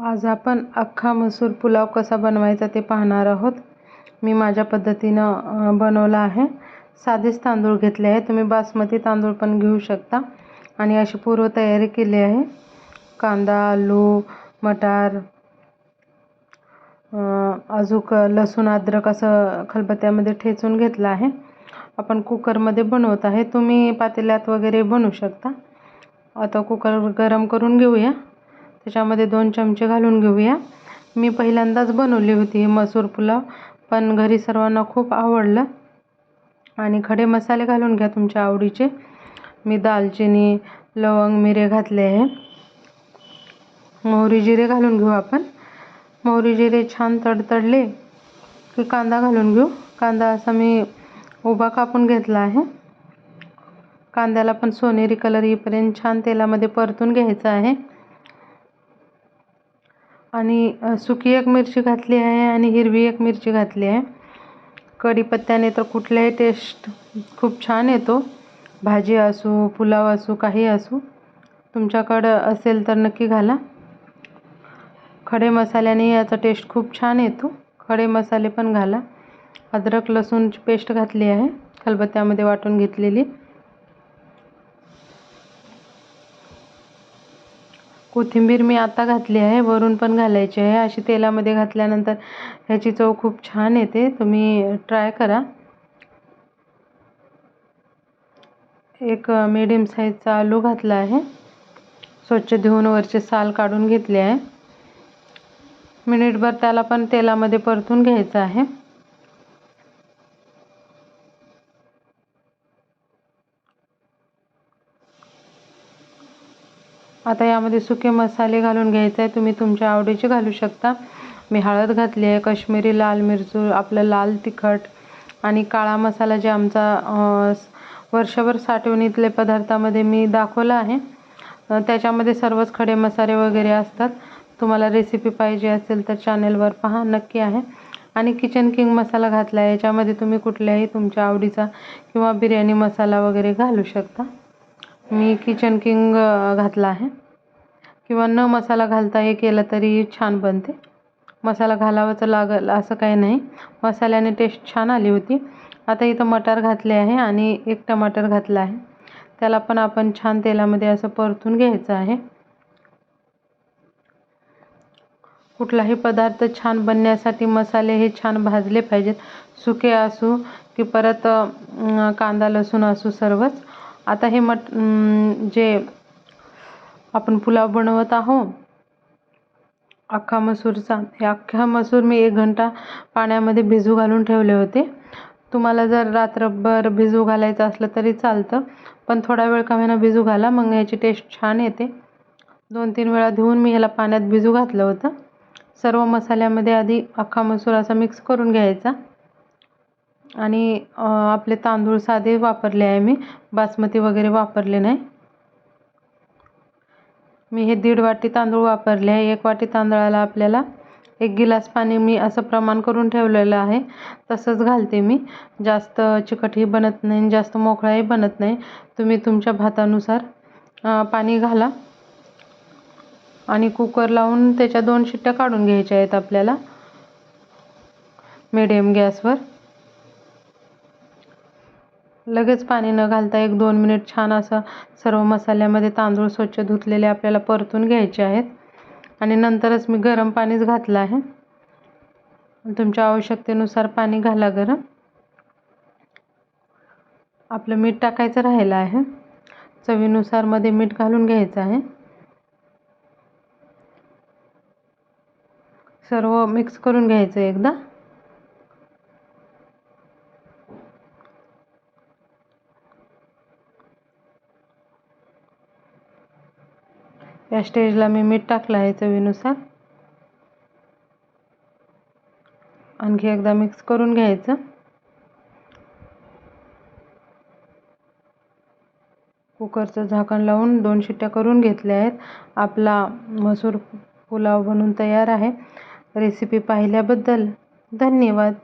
आज आपण अख्खा मसूर पुलाव कसा बनवायचा ते पाहणार आहोत. मी माझ्या पद्धतीनं बनवला आहे. साधेच तांदूळ घेतले आहे तुम्ही बासमती तांदूळ पण घेऊ शकता. आणि अशी पूर्वतयारी केली आहे. कांदा आलू मटार अजूक लसूण अद्रक असं खलबत्त्यामध्ये ठेचून घेतलं आहे. आपण कुकरमध्ये बनवत आहे. तुम्ही पातेल्यात वगैरे बनवू शकता. आता कुकर गरम करून घेऊया. त्याच्यामध्ये दोन चमचे घालून घेऊया. मी पहिल्यांदाच बनवली होती मसूर पुलाव पण घरी सर्वांना खूप आवडलं. आणि खडे मसाले घालून घ्या तुमच्या आवडीचे. मी दालचिनी लवंग मिरे घातले आहे. मोहरी जिरे घालून घेऊ आपण. मोहरी जिरे छान तडतडले की कांदा घालून घेऊ. कांदा असा मी उभा कापून घेतला आहे. कांद्याला पण सोनेरी कलर येईपर्यंत छान तेलामध्ये परतून घ्यायचं आहे. आणि सुकी एक मिरची घातली आहे आणि हिरवी एक मिरची घातली आहे. कढीपत्त्याने तर कुठलाही टेस्ट खूप छान येतो. भाजी असू पुलाव असू काही असू. तुमच्याकडं असेल तर नक्की घाला. खडे मसाल्याने याचा टेस्ट खूप छान येतो. खडे मसाले पण घाला. अद्रक लसूणची पेस्ट घातली आहे. खलबत्त्यामध्ये वाटून घेतलेली. कोथिंबीर मी आता घातली आहे वरून पण घालायची आहे. अशी तेलामध्ये घातल्यानंतर ह्याची चव खूप छान येते. तुम्ही ट्राय करा. एक मीडियम साईजचा आलू घातला आहे. स्वच्छ धुवून वरचे साल काढून घेतले आहे. मिनिटभर त्याला पण तेलामध्ये परतून घ्यायचं आहे. आता यामध्ये सुके मसाले घालून घ्यायचे आहे तुम्ही तुमच्या आवडीचे घालू शकता. मी हळद घातली आहे कश्मीरी लाल मिरचू आपलं लाल तिखट आणि काळा मसाला जे आमचा वर्षभर साठवणीतले पदार्थामध्ये मी दाखवला आहे. त्याच्यामध्ये सर्वच खडे मसाले वगैरे असतात. तुम्हाला रेसिपी पाहिजे असेल तर चॅनेलवर पहा नक्की आहे. आणि किचन किंग मसाला घातला आहे. याच्यामध्ये तुम्ही कुठल्याही तुमच्या आवडीचा किंवा बिर्याणी मसाला वगैरे घालू शकता. मी किचन किंग घातला आहे. किंवा न मसाला घालता हे केलं तरी छान बनते. मसाला घालावाच लागल असं काही नाही. मसाल्याने टेस्ट छान आली होती. आता इथं मटार घातले आहे आणि एक टमाटर घातला आहे. त्याला पण आपण छान तेलामध्ये असं परतून घ्यायचं आहे. कुठलाही पदार्थ छान बनण्यासाठी मसाले हे छान भाजले पाहिजेत. सुके असू की परत कांदा लसूण असू सर्वच. आता हे मट जे आपण पुलाव बनवत आहो अख्खा मसूरचा हे अख्खा मसूर मी एक घंटा पाण्यामध्ये भिजू घालून ठेवले होते. तुम्हाला जर रात्रभर भिजू घालायचं असलं तरी चालतं पण थोडा वेळ का महिना भिजू घाला मग याची टेस्ट छान येते. दोन तीन वेळा धुवून मी ह्याला पाण्यात भिजू घातलं होतं. सर्व मसाल्यामध्ये आधी अख्खा मसूर असा मिक्स करून घ्यायचा. आणि आपले तांदूळ साधे वापरले आहे मी. बासमती वगैरे वापरले नाही. मी हे दीड वाटी तांदूळ वापरले आहे. एक वाटी तांदळाला आपल्याला एक गिलास पाणी मी असं प्रमाण करून ठेवलेलं आहे. तसंच घालते मी. जास्त चिकटही बनत नाही. जास्त मोकळाही बनत नाही. तुम्ही तुमच्या भातानुसार पाणी घाला. आणि कुकर लावून त्याच्या दोन शिट्ट्या काढून घ्यायच्या आहेत आपल्याला. मिडियम गॅसवर. लगेच पाणी न घालता एक दोन मिनिट छान असं सर्व मसाल्यामध्ये तांदूळ स्वच्छ धुतलेले आपल्याला परतून घ्यायचे आहेत. आणि नंतरच मी गरम पाणीच घातलं आहे. तुमच्या आवश्यकतेनुसार पाणी घाला गरम. आपलं मीठ टाकायचं राहिलं आहे. चवीनुसारमध्ये मीठ घालून घ्यायचं आहे. सर्व मिक्स करून घ्यायचं एकदा. या स्टेजला मी मीठ टाकलं आहे चवीनुसार. आणखी एकदा मिक्स करून घ्यायचं. कुकरचं झाकण लावून दोन शिट्ट्या करून घेतल्या आहेत. आपला मसूर पुलाव बनून तयार आहे. रेसिपी पाहिल्याबद्दल धन्यवाद.